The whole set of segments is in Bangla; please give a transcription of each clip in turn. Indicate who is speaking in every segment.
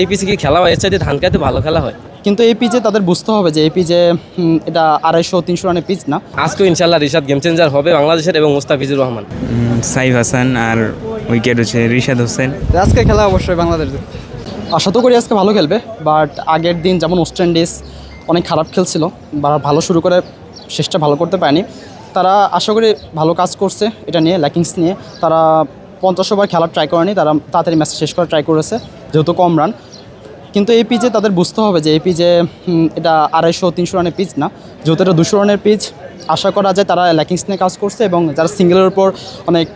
Speaker 1: এই পিচে কি খেলা হয়? এর চাইতে ধান খাইতে ভালো খেলা হয়।
Speaker 2: কিন্তু এই পিচে তাদের বুঝতে হবে যে এই পিচে এটা আড়াইশো তিনশো রানের পিচ না।
Speaker 1: আজকেও ইনশাল্লাহ রিশাদ গেম চেঞ্জার হবে বাংলাদেশের এবং মুস্তাফিজুর রহমান।
Speaker 3: সাইফ হাসান আর উইকেট হচ্ছে রিশাদ হোসেন।
Speaker 4: আজকে খেলা অবশ্যই বাংলাদেশ
Speaker 2: আশা তো করি আজকে ভালো খেলবে বাট আগের দিন যেমন ওয়েস্ট ইন্ডিজ অনেক খারাপ খেলছিল বা ভালো শুরু করে শেষটা ভালো করতে পারেনি। তারা আশা করি ভালো কাজ করছে এটা নিয়ে ল্যাকিংস নিয়ে। তারা পঞ্চাশ ওভার খেলার ট্রাই করেনি, তারা তাড়াতাড়ি ম্যাচ শেষ করার ট্রাই করেছে, যেহেতু কম রান কিন্তু এই পিচে তাদের বুঝতে হবে যে এই পিচে এটা আড়াইশো, তিনশো রানের পিচ না। যেহেতু এটা দুশো রানের পিচ আশা করা যায় তারা ল্যাকিংস নিয়ে কাজ করছে এবং যারা সিঙ্গেলের উপর অনেক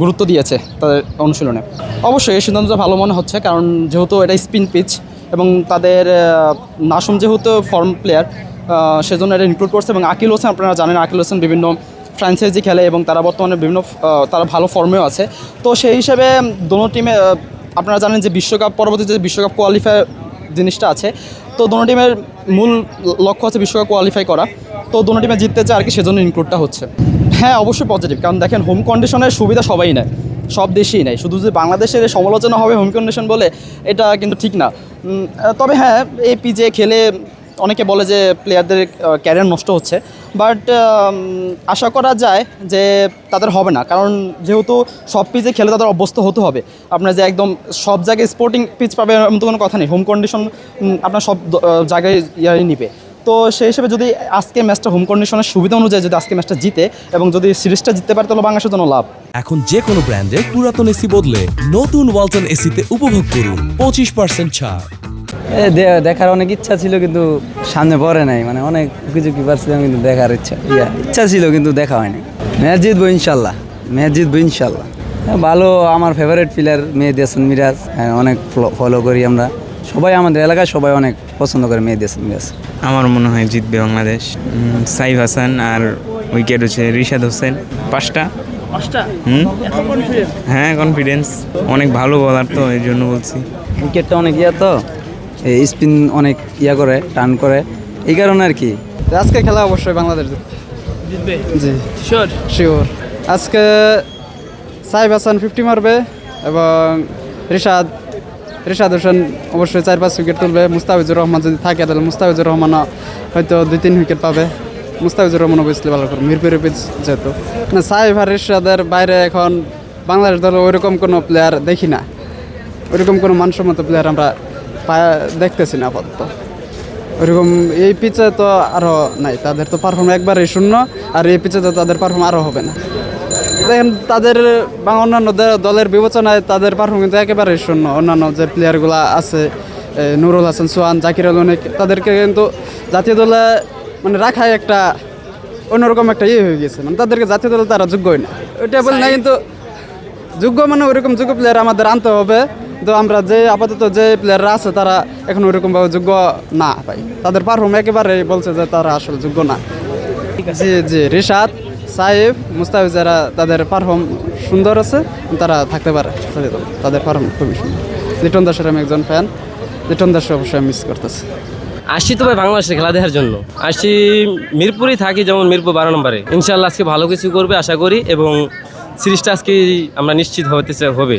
Speaker 2: গুরুত্ব দিয়েছে তাদের অনুশীলনে। অবশ্যই এই সিদ্ধান্তটা ভালো মনে হচ্ছে, কারণ যেহেতু এটা স্পিন পিচ এবং তাদের নাসুম যেহেতু ফর্ম প্লেয়ার সেজন্য এটা ইনক্লুড করছে এবং আকিল হোসেন, আপনারা জানেন আকিল হোসেন বিভিন্ন ফ্র্যাঞ্চাইজি খেলে এবং তারা বর্তমানে বিভিন্ন তারা ভালো ফর্মেও আছে। তো সেই হিসেবে দোনো টিমে আপনারা জানেন যে বিশ্বকাপ পরবর্তী যে বিশ্বকাপ কোয়ালিফাই জিনিসটা আছে, তো দোনো টিমের মূল লক্ষ্য আছে বিশ্বকাপ কোয়ালিফাই করা। তো দোনো টিমে জিততে চায় আর কি, সেজন্য ইনক্লুডটা হচ্ছে। হ্যাঁ অবশ্যই পজিটিভ কারণ দেখেন হোম কন্ডিশনের সুবিধা সবাই নেয়, সব দেশেই নেয়। শুধু যে বাংলাদেশের সমালোচনা হবে হোম কন্ডিশন বলে, এটা কিন্তু ঠিক না। তবে হ্যাঁ এই পিজে খেলে অনেকে বলে যে প্লেয়ারদের ক্যারিয়ার নষ্ট হচ্ছে। বাট আশা করা যায় যে তাদের হবে না। কারণ যেহেতু সব পিচে খেলে তাদের অভ্যস্ত হতে হবে। আপনার যে একদম সব জায়গায় স্পোর্টিং পিচ পাবে এমন তো কোনো কথা নেই। হোম কন্ডিশন আপনার সব জায়গায় ইয়ারই নিবে। তো সেই হিসেবে যদি আজকে ম্যাচটা হোম কন্ডিশনের সুবিধা অনুযায়ী যদি আজকে ম্যাচটা জিতে এবং যদি সিরিজটা জিততে পারে তাহলে বাংলাদেশের জন্য লাভ।
Speaker 5: এখন যে কোনো ব্র্যান্ডের পুরাতন এসি বদলে নতুন ওয়ালটন এসিতে উপভোগ করুন। পঁচিশ পার্সেন্ট ছাড়।
Speaker 4: দেখার অনেক ইচ্ছা ছিল কিন্তু সামনে পড়ে নাই। মানে অনেক কিছু কি পারছিলাম কিন্তু দেখার ইচ্ছা ইয়া ইচ্ছা ছিল কিন্তু দেখা হয়নি। ম্যাচ জিতবো ইনশাল্লাহ ম্যাচ জিতবো ইনশাল্লাহ। হ্যাঁ, ভালো আমার ফেভারিট প্লেয়ার মেহেদি হাসান মিরাজ। হ্যাঁ, অনেক ফলো করি আমরা। সবাই আমাদের এলাকায় সবাই অনেক পছন্দ করে মেহেদি হাসান মিরাজ।
Speaker 3: আমার মনে হয় জিতবে বাংলাদেশ। সাইফ হাসান আর উইকেট হচ্ছে রিশাদ হোসেন। পাঁচটা। হ্যাঁ কনফিডেন্স অনেক ভালো বলার তো এই জন্য বলছি।
Speaker 4: উইকেটটা অনেক ইয়া তো। স্পিন অনেক ইয়া করে টার্ন করে। এই কারণে আর কি।
Speaker 6: আজকে খেলা অবশ্যই বাংলাদেশ জিতবে। জি। শিওর শিওর আজকে সাইব হাসান ফিফটি মারবে এবং রিশাদ রিশাদ হোসেন অবশ্যই চার পাঁচ উইকেট তুলবে। মুস্তাফিজুর রহমান যদি থাকে তাহলে মুস্তাফিজুর রহমানও হয়তো দুই তিন উইকেট পাবে। মুস্তাফিজুর রহমান অবশ্যই ভালো করবে মিরপুরের পিচ যেহেতু। না সাইব আর রিশাদের বাইরে এখন বাংলাদেশ দলে ওইরকম কোনো প্লেয়ার দেখি না। ওইরকম কোনো মানসম্মত প্লেয়ার আমরা দেখতেছি না আপাতত। ওরকম এই পিচে তো আরও নাই তাদের তো পারফর্ম একবারেই শূন্য আর এই পিচে তো তাদের পারফর্ম আরও হবে না। দেখেন তাদের বা অন্যান্য দলের বিবেচনায় তাদের পারফর্ম কিন্তু একেবারেই শূন্য। অন্যান্য যে প্লেয়ারগুলো আছে নুরুল হাসান সোহান জাকির আল অনেক তাদেরকে কিন্তু জাতীয় দলে মানে রাখাই একটা অন্যরকম একটা ইয়ে হয়ে গেছে। মানে তাদেরকে জাতীয় দলে তারা যোগ্যই না। ওইটা বল না কিন্তু যোগ্য মানে ওইরকম যোগ্য প্লেয়ার আমাদের আনতে হবে। তো আমরা যে আপাতত যে প্লেয়াররা আছে তারা এখন ওইরকমভাবে যোগ্য না ভাই। তাদের পারফর্ম একেবারে বলছে যে তারা আসলে যোগ্য না। জি জি রিশাদ সাইফ মুস্তাফিজ যারা তাদের পারফর্ম সুন্দর আছে তারা থাকতে পারে। তাদের পারফর্ম খুবই সুন্দর। লিটন দাসের আমি একজন ফ্যান লিটন দাস অবশ্যই মিস করতেছে।
Speaker 1: আসছি তো ভাই বাংলাদেশের খেলা দেখার জন্য। আসছি মিরপুরেই থাকি যেমন মিরপুর বারো নম্বরে। ইনশাল্লাহ আজকে ভালো কিছু করবে আশা করি এবং সিরিজটা আজকে আমরা নিশ্চিত হতে হবে।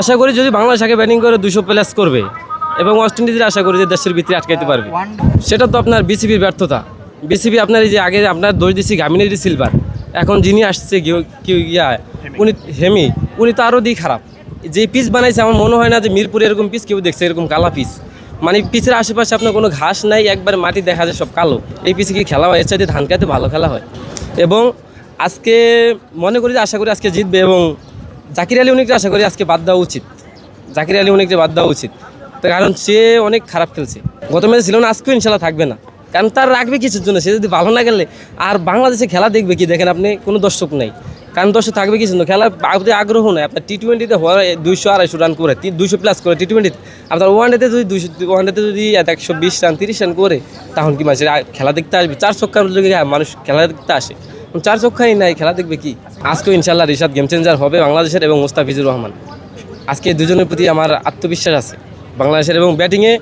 Speaker 1: আশা করি যদি বাংলাদেশ আগে ব্যাটিং করে দুশো প্লাস করবে এবং ওয়েস্ট ইন্ডিজের আশা করি যে দেশের ভিতরে আটকাইতে পারবে। সেটা তো আপনার বিসিবির ব্যর্থতা। বিসিবি আপনার এই যে আগে আপনার দোষ দিচ্ছি গামিনেরি সিলভার এখন যিনি আসছে গিয়ে- কি ইয়া উনি হেমি উনি তো আরও দিই খারাপ। যে পিচ বানাইছে আমার মনে হয় না যে মিরপুরে এরকম পিচ কেউ দেখছে এরকম কালা পিচ মানে পিচের আশেপাশে আপনার কোনো ঘাস নাই একবার মাটি দেখা যায় সব কালো। এই পিচে কি খেলা হয়? এর চাইতে ধান খাইতে ভালো খেলা হয়। এবং আজকে মনে করি যে আশা করি আজকে জিতবে এবং জাকির আলী অনেকটা আশা করি আজকে বাদ দেওয়া উচিত। জাকির আলী অনেকটা বাদ দেওয়া উচিত। তার কারণ সে অনেক খারাপ খেলছে। গত ম্যাচে ছিল না, আজকেও ইনশাল্লাহ থাকবে না। কারণ তার রাখবে কিছুর জন্য, সে যদি ভালো না গেলে আর বাংলাদেশে খেলা দেখবে কি? দেখেন আপনি, কোনো দর্শক নেই। কারণ দর্শক থাকবে কিছু জন্য। খেলার প্রতি আগ্রহ নেই। আপনার টি টোয়েন্টিতে দুইশো আড়াইশো রান করে দুইশো প্লাস করে টি টোয়েন্টিতে আপনার ওয়ান ডেতে যদি দুইশো ওয়ান ডেতে যদি একশো বিশ রান তিরিশ রান করে তখন কি মানুষের খেলা দেখতে আসবে? চার লোকে মানুষ খেলা দেখতে আসে। চার ছক্কাই নাই, খেলা দেখবে কি? আজকেও ইনশাল্লাহ রিশাদ গেম চেঞ্জার হবে বাংলাদেশের এবং মুস্তাফিজুর রহমান। আজকে দুজনের প্রতি আমার আত্মবিশ্বাস আছে। বাংলাদেশের এবং ব্যাটিংয়ে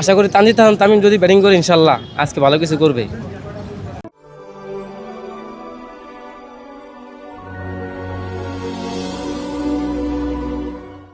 Speaker 1: আশা করি তানজিদ তামিম যদি ব্যাটিং করে ইনশাল্লাহ আজকে ভালো কিছু করবে।